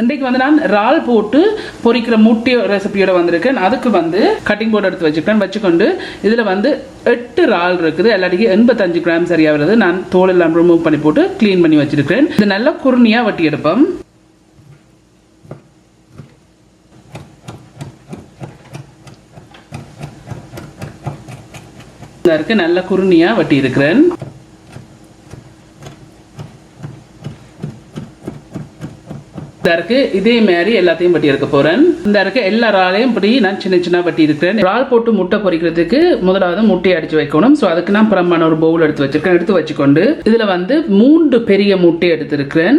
இன்றைக்கு வந்து நான் இறால் போட்டு பொரிக்கிற முட்டை ரெசிபியோட வந்திருக்கேன். அதுக்கு வந்து கட்டிங் போர்டு எடுத்து வச்சுருக்கேன் வச்சுக்கொண்டு இதில் வந்து எட்டு இறால் இருக்குது. எல்லாத்துக்கும் எண்பத்தஞ்சு கிராம் சரியாக வருது. நான் தோல் எல்லாம் ரிமூவ் பண்ணி போட்டு க்ளீன் பண்ணி வச்சிருக்கேன் இது நல்லா குருணியாக வட்டி எடுப்போம். இருக்கு நல்ல குருணியாக வட்டி இருக்கிறேன் இருக்கு இதே மாதிரி எல்லாத்தையும் வட்டி எடுக்க போறேன். இந்த இருக்க எல்லா ராலையும் இப்படி நான் சின்ன சின்ன வட்டி இருக்கிறேன் ரால் போட்டு முட்டை பொரிக்கிறதுக்கு முதலாவது முட்டையை அடிச்சு வைக்கணும். ஸோ அதுக்கு நான் புறம்பான ஒரு பவுல் எடுத்து வச்சிருக்கேன். எடுத்து வச்சுக்கொண்டு இதுல வந்து மூன்று பெரிய முட்டை எடுத்திருக்கிறேன்.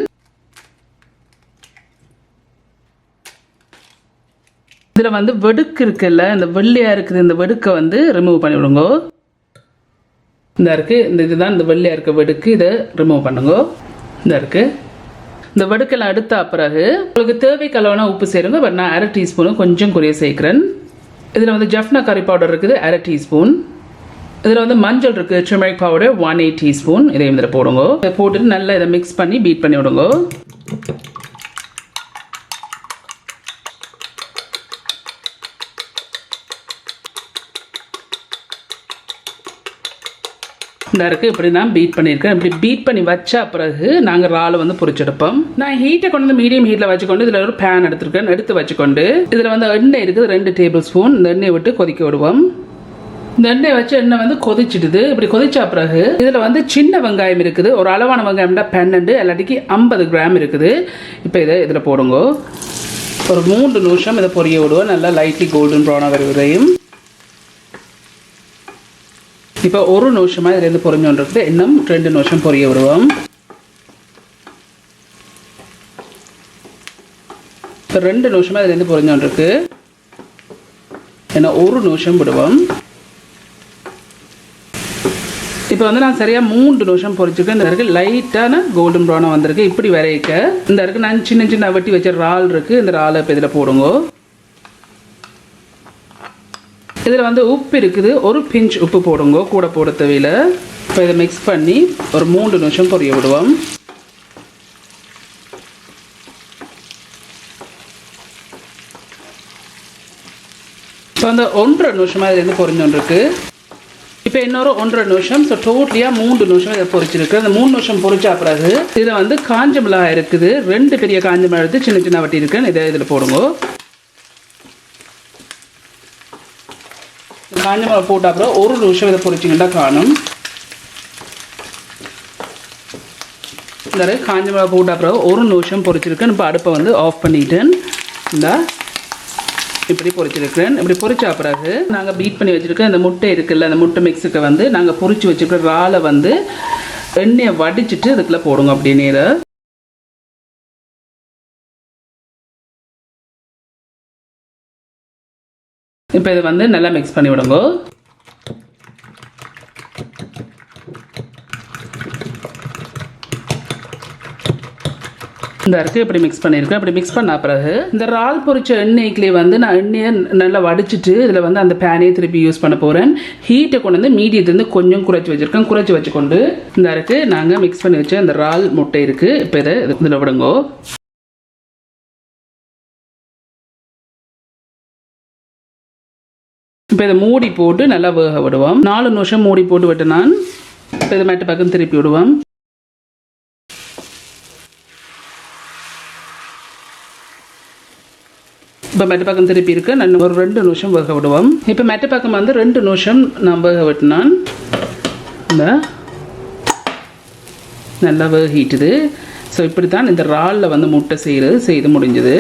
இதுல வந்து வெடுக்கு இருக்குல்ல இந்த வெள்ளையா இருக்குது இந்த வெடுக்கை வந்து ரிமூவ் பண்ணி விடுங்க. இந்த இருக்குது இந்த இதுதான் இந்த வெள்ளையாக இருக்க வெடுக்கு இதை ரிமூவ் பண்ணுங்க. இந்த இருக்குது இந்த வடுக்கெல்லாம் எடுத்த பிறகு உங்களுக்கு தேவைக்கு அளவான உப்பு சேருங்க பட் நான் அரை டீஸ்பூனு கொஞ்சம் குறைய சேர்க்குறேன். இதில் வந்து ஜஃப்னா கறி பவுடர் இருக்குது அரை டீஸ்பூன். இதில் வந்து மஞ்சள் இருக்குது turmeric powder one eight teaspoon. இதையும் இதில் போடுங்க. இதை போட்டுட்டு நல்லா இதை மிக்ஸ் பண்ணி பீட் பண்ணி விடுங்க. இந்த இருக்குது இப்படி தான் பீட் பண்ணியிருக்கேன். இப்படி பீட் பண்ணி வச்ச பிறகு நாங்கள் இறாலை வந்து பொரிச்செடுப்போம் நான் ஹீட்டை கொண்டு வந்து மீடியம் ஹீட்டில் வச்சுக்கொண்டு இதில் ஒரு பேன் எடுத்துருக்கேன். எடுத்து வச்சுக்கொண்டு இதில் வந்து எண்ணெய் இருக்குது. ரெண்டு டேபிள் ஸ்பூன் இந்த எண்ணெயை விட்டு கொதிக்க விடுவோம். இந்த எண்ணெய் வச்சு எண்ணெய் வந்து கொதிச்சிடுது. இப்படி கொதிச்ச பிறகு இதில் வந்து சின்ன வெங்காயம் இருக்குது. ஒரு அளவான வெங்காயம்னா பன்னெண்டு இல்லாட்டிக்கு ஐம்பது கிராம் இருக்குது. இப்போ இதை இதில் போடுங்க. ஒரு மூன்று நிமிஷம் இதை பொரிய விடுவோம். நல்லா லைட்லி கோல்டன் ப்ரௌனாக வர வரையும் இப்போ ஒரு நிமிஷமாக இதுலேருந்து பொறிஞ்சோன்றது இன்னும் ரெண்டு நிமிஷம் பொரிய விடுவோம் இப்போ ரெண்டு நிமிஷமாக இதுலேருந்து பொரிஞ்சோன்றிருக்கு ஏன்னா ஒரு நிமிஷம் விடுவோம் இப்போ வந்து நான் சரியாக மூன்று நிமிஷம் பொரிச்சிருக்கேன் இந்த இருக்குது லைட்டான கோல்டன் ப்ரௌனாக வந்திருக்கு இப்படி வரைக்க இந்த இருக்குது நான் சின்ன சின்ன வெட்டி வச்ச இறால் இருக்குது இந்த இறாலை இப்போ இதில் போடுங்க இதில் வந்து உப்பு இருக்குது. ஒரு பிஞ்ச் உப்பு போடுங்க. கூட போட தேவையில் இப்போ இதை மிக்ஸ் பண்ணி ஒரு மூன்று நிமிஷம் பொரிய விடுவோம். இப்போ அந்த ஒன்றரை நிமிஷமாக இதுலேருந்து பொரிஞ்சோன்றிருக்கு இப்போ இன்னொரு ஒன்றரை நிமிஷம். ஸோ டோட்டலியாக மூன்று நிமிஷம் இதை பொரிச்சிருக்கு. அந்த மூணு நிமிஷம் பொறிச்சா பிறகு இதில் வந்து காஞ்ச மிளகாய் இருக்குது. ரெண்டு பெரிய காஞ்ச மிளகாய் எடுத்து சின்ன சின்ன வட்டி இருக்குன்னு இதை இதில் போடுங்க. காஞ்ச மிளகா போட்ட அப்புறம் ஒரு நிமிஷம் இதை பொரிச்சிங்கன்னா காணும். இந்த காஞ்ச மிளகா போட்ட அப்புறம் ஒரு நிமிஷம் பொறிச்சிருக்கேன். இப்போ அடுப்பை வந்து ஆஃப் பண்ணிட்டேன். இந்த இப்படி பொறிச்சிருக்கிறேன். இப்படி பொரிச்ச பிறகு நாங்கள் பீட் பண்ணி வச்சுருக்க இந்த முட்டை இருக்குல்ல அந்த முட்டை மிக்ஸுக்கு வந்து நாங்கள் பொறிச்சு வச்சுருக்கிற இறாலை வந்து எண்ணெயை வடிச்சிட்டு இதுக்குள்ளே போடுங்க அப்படி நேரம் இப்போ இதை வந்து நல்லா மிக்ஸ் பண்ணி விடுங்க. இந்த இருக்கு இப்படி மிக்ஸ் பண்ணியிருக்கேன் அப்படி மிக்ஸ் பண்ண பிறகு இந்த இறால் பொரிச்ச இட்லி வந்து நான் எண்ணெயை நல்லா வடிச்சிட்டு இதில் வந்து அந்த பேனையை திருப்பி யூஸ் பண்ண போகிறேன் ஹீட்டை கொண்டு வந்து மீடியத்துலேருந்து கொஞ்சம் குறைச்சி வச்சுருக்கேன். குறைச்சி வச்சுக்கொண்டு இந்த இருக்கு நாங்கள் மிக்ஸ் பண்ணி வச்ச அந்த இறால் முட்டை இருக்குது இப்போ இதை இதில் விடுங்கோ. இப்போ இதை மூடி போட்டு நல்லா வேக விடுவோம். நாலு நிமிஷம் மூடி போட்டு விட்டு நான் இப்போ இதை மேட்டு பக்கம் திருப்பி விடுவோம். இப்போ மெட்டு பக்கம் திருப்பி இருக்கு. நான் ஒரு ரெண்டு நிமிஷம் வேக விடுவோம். இப்போ மெட்டு பக்கம் வந்து ரெண்டு நிமிஷம் நான் வேக விட்டுனான். இந்த நல்லா வேகிட்டுது. ஸோ இப்படி தான் இந்த இறாலில் வந்து முட்டை செய்கிறது செய்து முடிஞ்சது.